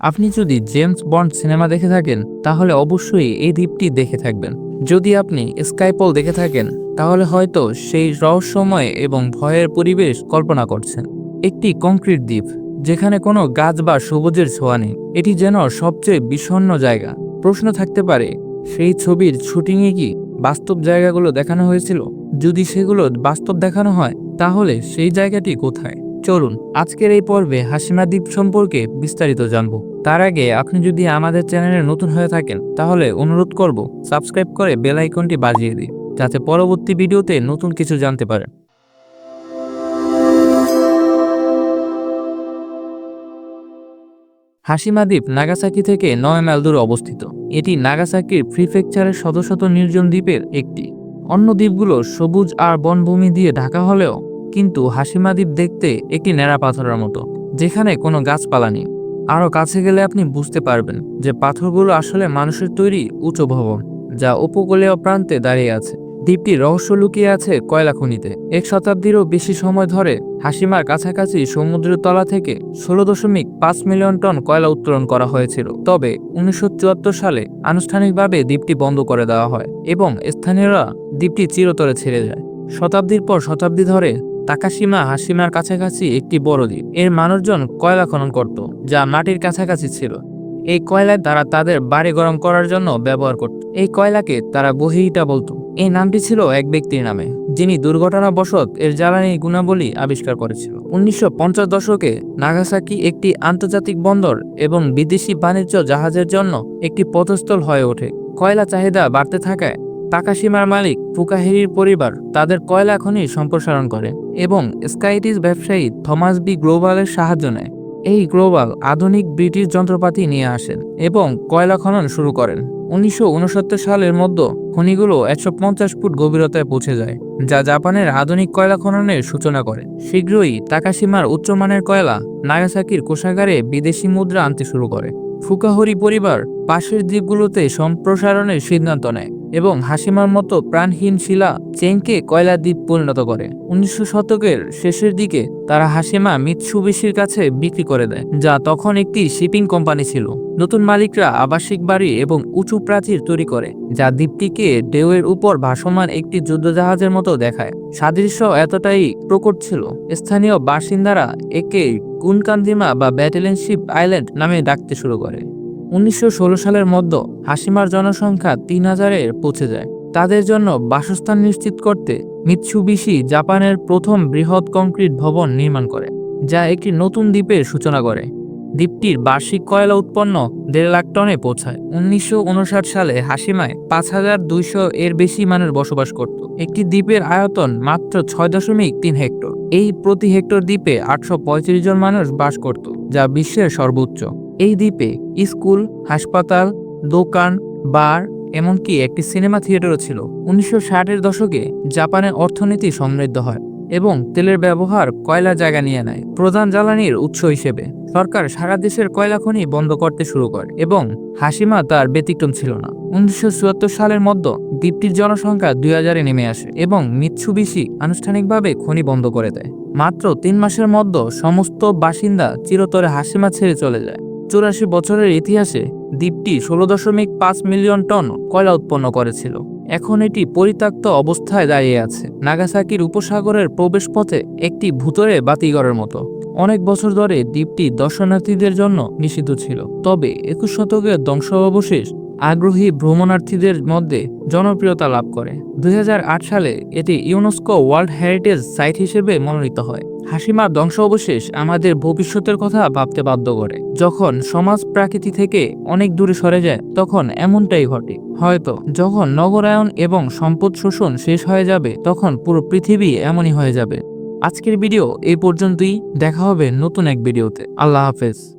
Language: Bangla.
আপনি যদি জেমস বন্ড সিনেমা দেখে থাকেন, তাহলে অবশ্যই এই দ্বীপটি দেখে থাকবেন। যদি আপনি স্কাইপল দেখে থাকেন, তাহলে হয়তো সেই রহস্যময় এবং ভয়ের পরিবেশ কল্পনা করছেন। একটি কংক্রিট দ্বীপ, যেখানে কোনো গাছ বা সবুজের ছোঁয়া নেই। এটি যেন সবচেয়ে বিষণ্ণ জায়গা। প্রশ্ন থাকতে পারে, সেই ছবির শুটিংয়ে কি বাস্তব জায়গাগুলো দেখানো হয়েছিল? যদি সেগুলো বাস্তব দেখানো হয়, তাহলে সেই জায়গাটি কোথায়? চলুন, আজকের এই পর্বে হাসিমা দ্বীপ সম্পর্কে বিস্তারিত জানব। তার আগে আপনি যদি আমাদের চ্যানেলে নতুন হয়ে থাকেন, তাহলে অনুরোধ করব, সাবস্ক্রাইব করে বেল আইকনটি বাজিয়ে দিন, যাতে পরবর্তী ভিডিওতে নতুন কিছু জানতে পারেন। হাসিমা দ্বীপ নাগাসাকি থেকে নয় মাইল দূরে অবস্থিত। এটি নাগাসাকির প্রিফেকচারের শত শত নির্জন দ্বীপের একটি। অন্য দ্বীপগুলো সবুজ আর বনভূমি দিয়ে ঢাকা হলেও কিন্তু হাসিমা দ্বীপ দেখতে একটি ন্যাড়া পাথরের মতো, যেখানে কোনো গাছপালা নেই। আরও কাছে গেলে আপনি বুঝতে পারবেন যে পাথরগুলো আসলে মানুষের তৈরি উঁচু ভবন, যা উপকূলীয় প্রান্তে দাঁড়িয়ে আছে। দ্বীপটির রহস্য লুকিয়ে আছে কয়লা খনিতে। এক শতাব্দীরও বেশি সময় ধরে হাসিমার কাছাকাছি সমুদ্রের তলা থেকে ষোলো দশমিক পাঁচ মিলিয়ন টন কয়লা উত্তোলন করা হয়েছিল। তবে উনিশশো চুয়াত্তর সালে আনুষ্ঠানিকভাবে দ্বীপটি বন্ধ করে দেওয়া হয় এবং স্থানীয়রা দ্বীপটি চিরতরে ছেড়ে যায়। শতাব্দীর পর শতাব্দী ধরে তাকাশিমা হাসিমার কাছাকাছি একটি বড় দ্বীপ। এর মানুষজন কয়লা খনন করত, যা মাটির কাছাকাছি ছিল। এই কয়লায় তারা তাদের বাড়ি গরম করার জন্য ব্যবহার করত। এই কয়লাকে তারা বহিটা বলতো। এই নামটি ছিল এক ব্যক্তির নামে, যিনি দুর্ঘটনাবশত এর জ্বালানি গুণাবলী আবিষ্কার করেছিল। উনিশশো পঞ্চাশ দশকে নাগাসাকি একটি আন্তর্জাতিক বন্দর এবং বিদেশি বাণিজ্য জাহাজের জন্য একটি পথস্থল হয়ে ওঠে। কয়লা চাহিদা বাড়তে থাকায় তাকাশিমার মালিক ফুকাহেরির পরিবার তাদের কয়লা খনি সম্প্রসারণ করে এবং স্কাইটিস ব্যবসায়ী থমাস বি গ্লোবালের সাহায্য নেয়। এই গ্লোবাল আধুনিক ব্রিটিশ যন্ত্রপাতি নিয়ে আসেন এবং কয়লা খনন শুরু করেন। উনিশশো উনসত্তর সালের মধ্যে খনিগুলো একশো পঞ্চাশ ফুট গভীরতায় পৌঁছে যায়, যা জাপানের আধুনিক কয়লা খননের সূচনা করে। শীঘ্রই তাকাশিমার উচ্চমানের কয়লা নাগাসাকির কোষাগারে বিদেশি মুদ্রা আনতে শুরু করে। ফুকাহরি পরিবার পাশের দ্বীপগুলোতে সম্প্রসারণের সিদ্ধান্ত নেয়। এবং হাসিমার মতো প্রাণহীন শিলা চেংকে কয়লা দ্বীপ পরিণত করে। উনিশশো শতকের শেষের দিকে তারা হাসিমা মিৎসুবিশির কাছে বিক্রি করে দেয়, যা তখন একটি শিপিং কোম্পানি ছিল। নতুন মালিকরা আবাসিক বাড়ি এবং উঁচু প্রাচীর তৈরি করে, যা দ্বীপটিকে ঢেউয়ের উপর ভাসমান একটি যুদ্ধজাহাজের মতো দেখায়। সাদৃশ্য এতটাই প্রকট ছিল, স্থানীয় বাসিন্দারা একে কুনকান্দিমা বা ব্যাটেলেনশিপ আইল্যান্ড নামে ডাকতে শুরু করে। উনিশশো ষোলো সালের মধ্যে হাসিমার জনসংখ্যা তিন হাজারে পৌঁছে যায়। তাদের জন্য বাসস্থান নিশ্চিত করতে মিৎসুবিশি জাপানের প্রথম বৃহৎ কংক্রিট ভবন নির্মাণ করে, যা একটি নতুন দ্বীপের সূচনা করে। দ্বীপটির বার্ষিক কয়লা উৎপন্ন দেড় লাখ টনে পৌঁছায়। উনিশশো উনষাট সালে হাসিমায় পাঁচ হাজার দুইশো এর বেশি মানুষ বসবাস করত। একটি দ্বীপের আয়তন মাত্র ছয় দশমিক তিন হেক্টর। এই প্রতি হেক্টর দ্বীপে আটশো পঁয়ত্রিশ জন মানুষ বাস করত, যা বিশ্বের সর্বোচ্চ। এই দ্বীপে স্কুল, হাসপাতাল, দোকান, বার, এমনকি একটি সিনেমা থিয়েটারও ছিল। উনিশশো ষাটের দশকে জাপানের অর্থনীতি সমৃদ্ধ হয় এবং তেলের ব্যবহার কয়লা জায়গা নিয়ে নেয়, প্রধান জ্বালানির উৎস হিসেবে। সরকার সারা দেশের কয়লা খনি বন্ধ করতে শুরু করে এবং হাসিমা তার ব্যতিক্রম ছিল না। উনিশশো চুয়াত্তর সালের মধ্যে দ্বীপটির জনসংখ্যা দুই হাজারে নেমে আসে এবং মিৎসুবিশি আনুষ্ঠানিকভাবে খনি বন্ধ করে দেয়। মাত্র তিন মাসের মধ্যে সমস্ত বাসিন্দা চিরতরে হাসিমা ছেড়ে চলে যায়। চুরাশি বছরের ইতিহাসে দ্বীপটি ষোলো দশমিক পাঁচ মিলিয়ন টন কয়লা উৎপন্ন করেছিল। এখন এটি পরিত্যক্ত অবস্থায় দাঁড়িয়ে আছে। নাগাসাকির উপসাগরের প্রবেশপথে একটি ভূতরে বাতিঘরের মতো। অনেক বছর ধরে দ্বীপটি দর্শনার্থীদের জন্য নিষিদ্ধ ছিল। তবে একুশ শতকের ধ্বংসাবশেষ আগ্রহী ভ্রমণার্থীদের মধ্যে জনপ্রিয়তা লাভ করে। দুই হাজার আট সালে এটি ইউনেস্কো ওয়ার্ল্ড হেরিটেজ সাইট হিসেবে মনোনীত হয়। হাসিমার ধ্বংসাবশেষ আমাদের ভবিষ্যতের কথা ভাবতে বাধ্য করে। যখন সমাজ প্রাকৃতি থেকে অনেক দূরে সরে যায়, তখন এমনটাই ঘটে। হয়তো যখন নগরায়ন এবং সম্পদ শোষণ শেষ হয়ে যাবে, তখন পুরো পৃথিবী এমনই হয়ে যাবে। আজকের ভিডিও এই পর্যন্তই। দেখা হবে নতুন এক ভিডিওতে। আল্লাহ হাফেজ।